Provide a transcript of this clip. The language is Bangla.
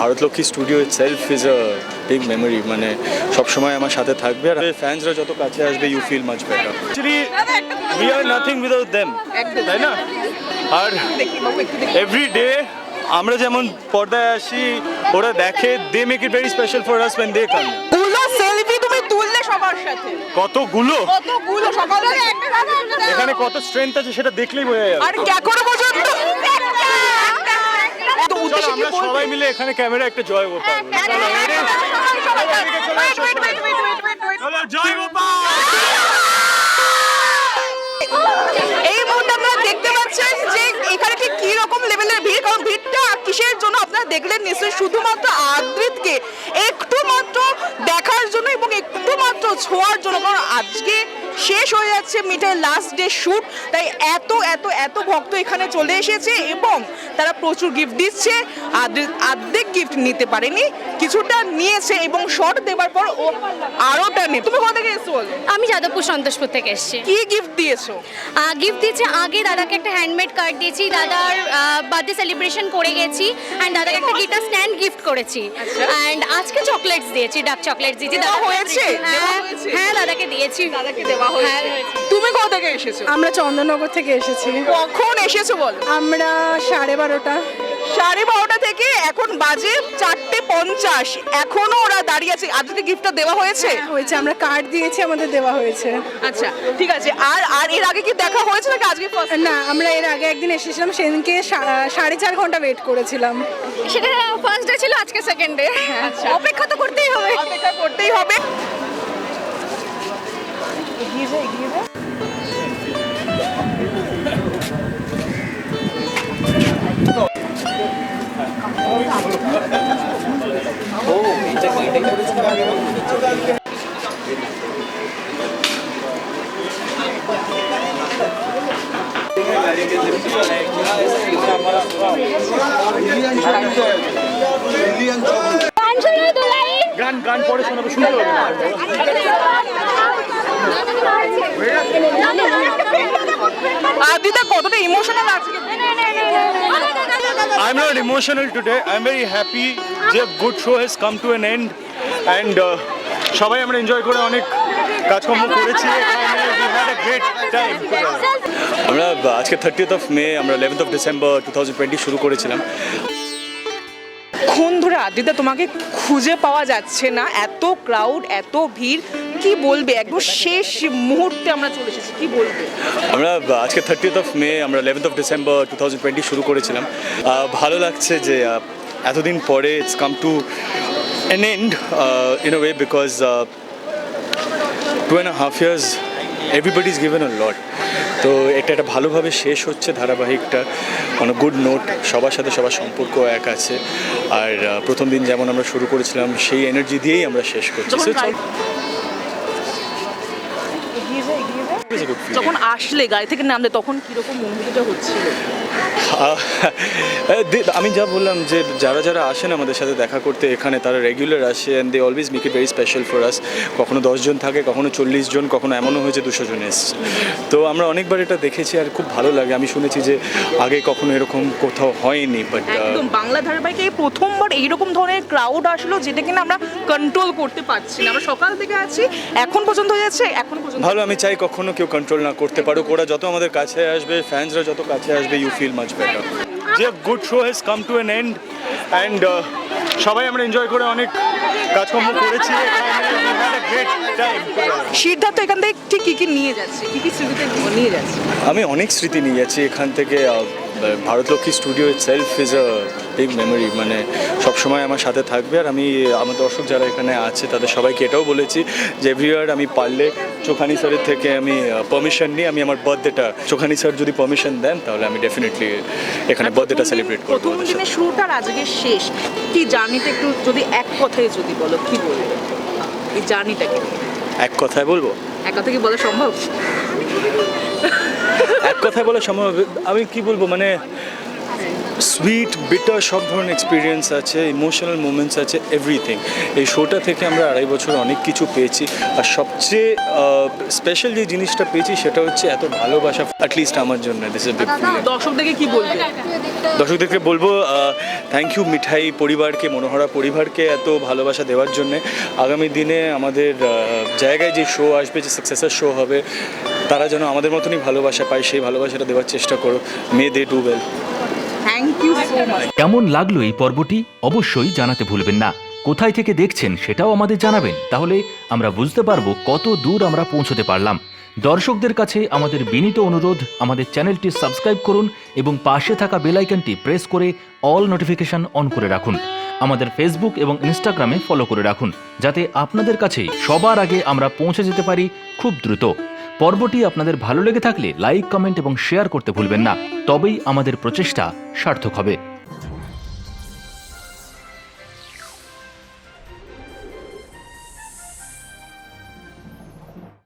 Bharatlakshmi studio itself is a big memory মানে সবসময় আমার সাথে থাকবে আর ফ্যান্সরা যত কাছে আসবে you feel much better actually we are nothing without them তাই না? আর এভরি ডে আমরা যেমন পর্দায় আসি ওরা দেখে they make it very special for us when they come selfie তুমি তুললে সবার সাথে। কতগুলো? কতগুলো সকালে? এখানে কত স্ট্রেংথ আছে সেটা দেখলেই বোঝা যাবে। আর এখনও পর্যন্ত তো কি বলবে? সবাই মিলে এখানে ক্যামেরা একটা জয় গোপাল. চলো জয় গোপাল! এই মুহূর্তে আপনারা দেখতে পাচ্ছেন যে এখানে ঠিক কি রকম লেভেলের ভিড় কারণ ভিড়টা কিসের জন্য আপনারা দেখলেন নিশ্চয়ই শুধুমাত্র আদ্রিতকে। শেষ হয়ে যাচ্ছে মিটার লাস্ট ডে শ্যুট তাই এত এত এত ভক্ত এখানে চলে এসেছে এবং তারা প্রচুর গিফট দিচ্ছে। আর্ধেক গিফট নিতে পারেনি। কিছুটা নিয়েছে এবং শর্ট দেওয়ার পর ও আরোটা নেই তুমি কোথা থেকে এসছো বলো? আমি যাদবপুর সন্তোষপুর থেকে এসেছি। কি গিফট দিয়েছ? গিফট দিয়েছি আগে দাদাকে একটা হ্যান্ডমেড কার্ড দিয়েছি। দাদার বার্থডে সেলিব্রেশন করে গেছি অ্যান্ড দাদাকে একটা গিটার স্ট্যান্ড গিফট করেছি। অ্যান্ড আজকে চকলেটস দিয়েছি ডার্ক চকলেটস দিয়েছি। দাদা হয়েছে? হ্যাঁ হ্যাঁ দাদাকে দিয়েছি। দাদাকে দেওয়া হয়েছে। হ্যাঁ, তুমি কোথা থেকে এসেছ? আমরা চন্দননগর থেকে এসেছি। কখন এসেছ বল? আমরা সাড়ে বারোটা। সাড়ে বারোটা থেকে এখন বাজে চারটে পঞ্চাশ। এখনও ওরা দাঁড়িয়ে আছে। আজকে গিফটটা দেওয়া হয়েছে? হয়েছে। আমরা কার্ড দিয়েছি আমাদের দেওয়া হয়েছে। আচ্ছা ঠিক আছে। আর আর এর আগে কি দেখা হয়েছে নাকি আজকে না আমরা এর আগে একদিন এসেছিলাম সেদিনকে সা- সাড়ে চার ঘণ্টা ওয়েট করেছিলাম। সেটা ফার্স্ট ডে ছিল আজকে সেকেন্ড ডে আচ্ছা। অপেক্ষা তো করতেই হবে। অপেক্ষা করতেই হবে। I'm not emotional today. I'm very happy যে good show has come to an end and uh, সবাই আমরা এনজয় করে অনেক কাজকর্ম করেছি আমরা আজকে থার্টিথ অফ মে আমরা eleventh of December two thousand twenty শুরু করেছিলাম। ক্ষণ ধরে আদিতা তোমাকে খুঁজে পাওয়া যাচ্ছে না। এত ক্রাউড এত ভিড়। কি বলবে? একদম শেষ মুহূর্তে আমরা চলে এসেছি। কি বলবে? আমরা আজকে থার্টিথ অফ মে আমরা eleventh of December two thousand twenty শুরু করেছিলাম। ভালো লাগছে যে এতদিন পরে it's come to an end in way because two and half years everybody is given a lot তো এটা একটা ভালোভাবে শেষ হচ্ছে ধারাবাহিকটা। অন গুড নোট সবার সাথে সবার সম্পর্ক এক আছে। আর প্রথম দিন যেমন আমরা শুরু করেছিলাম সেই এনার্জি দিয়েই আমরা শেষ করছি। যখন আসলে গাড়ি থেকে নামলে তখন কীরকম অনুভূতিটা হচ্ছিল? আমি যা বললাম যে যারা যারা আসেন আমাদের সাথে দেখা করতে এখানে তারা রেগুলার আসে and they always make it very special for us কখনো দশজন থাকে কখনো চল্লিশ জন কখনো এমনও হয়েছে দুশো জন এসছে। তো আমরা অনেকবার এটা দেখেছি আর খুব ভালো লাগে। আমি শুনেছি যে আগে কখনো এরকম কোথাও হয়নি বাট একদম বাংলা ধারাবাহিকে এই প্রথমবার এইরকম ধরনের ক্রাউড আসলো যেটা কিনা আমরা কন্ট্রোল করতে পারছি না। আমরা সকাল থেকে আছি এখন পর্যন্ত হয়ে যাচ্ছে এখন পর্যন্ত ভালো আমি চাই কখনো কেউ কন্ট্রোল না করতে পারুক। ওরা যত আমাদের কাছে আসবে ফ্যান্সরা যত কাছে আসবে ইউ ফিল মাচ বেটার যে good show has come to an end and সবাই আমরা এনজয় করে অনেক কাজকর্ম করেছি। সিদ্ধার্থ এখান থেকে ঠিক কি কি নিয়ে যাচ্ছে? কি কি স্মৃতিতে নিয়ে যাচ্ছে? আমি অনেক স্মৃতি নিয়ে যাচ্ছি। এখান থেকে Bharatlakshmi studio itself is a big memory মানে সবসময় আমার সাথে থাকবে। আর আমি আমার দর্শক যারা এখানে আছে তাদের সবাইকে এটাও বলেছি যে এভরিয়ার আমি পারলে চোখানি স্যারের থেকে আমি পারমিশন নিই আমি আমার বার্থডেটা চোখানি স্যার যদি পারমিশন দেন তাহলে আমি ডেফিনেটলি এখানে বার্থডেটা সেলিব্রেট করব প্রথম দিনের শুরুটা আজকে শেষ কি জার্নিটা একটু যদি এক কথায় যদি বলো কি বলবে? এই জার্নিটাকে এক কথায় বলব? এক কথা কি বলা সম্ভব? এক কথায় বলা সম্ভব আমি কি বলব মানে সুইট বিটার সব ধরনের এক্সপিরিয়েন্স আছে ইমোশনাল মুমেন্টস আছে এভরিথিং এই শোটা থেকে আমরা আড়াই বছর অনেক কিছু পেয়েছি। আর সবচেয়ে স্পেশাল যে জিনিসটা পেয়েছি সেটা হচ্ছে এত ভালোবাসা। অ্যাটলিস্ট আমার জন্য দিস ইজ বিগ দর্শকদেরকে কি বলবে? দর্শকদেরকে বলব থ্যাংক ইউ মিঠাই পরিবারকে মনোহরা পরিবারকে এত ভালোবাসা দেওয়ার জন্য। আগামী দিনে আমাদের জায়গায় যে শো আসবে যে সাকসেসের শো হবে তারা যেন আমাদের মতনই ভালোবাসা পায় সেই ভালোবাসাটা দেওয়ার চেষ্টা করো may they do well thank you so much কেমন লাগল এই পর্বটি? অবশ্যই জানাতে ভুলবেন না। কোথায় থেকে দেখছেন সেটাও আমাদের জানাবেন। তাহলে আমরা বুঝতে পারব কত দূর আমরা পৌঁছতে পারলাম। দর্শকদের কাছে আমাদের বিনীত অনুরোধ আমাদের চ্যানেলটি সাবস্ক্রাইব করুন এবং পাশে থাকা বেল আইকনটি প্রেস করে অল নোটিফিকেশন অন করে রাখুন। আমাদের ফেসবুক এবং ইনস্টাগ্রামে ফলো করে রাখুন যাতে আপনাদের কাছে সবার আগে আমরা পৌঁছে যেতে পারি খুব দ্রুত। পর্বটি আপনাদের ভালো লেগে থাকলে লাইক, কমেন্ট এবং শেয়ার করতে ভুলবেন না। তবেই আমাদের প্রচেষ্টা সার্থক হবে।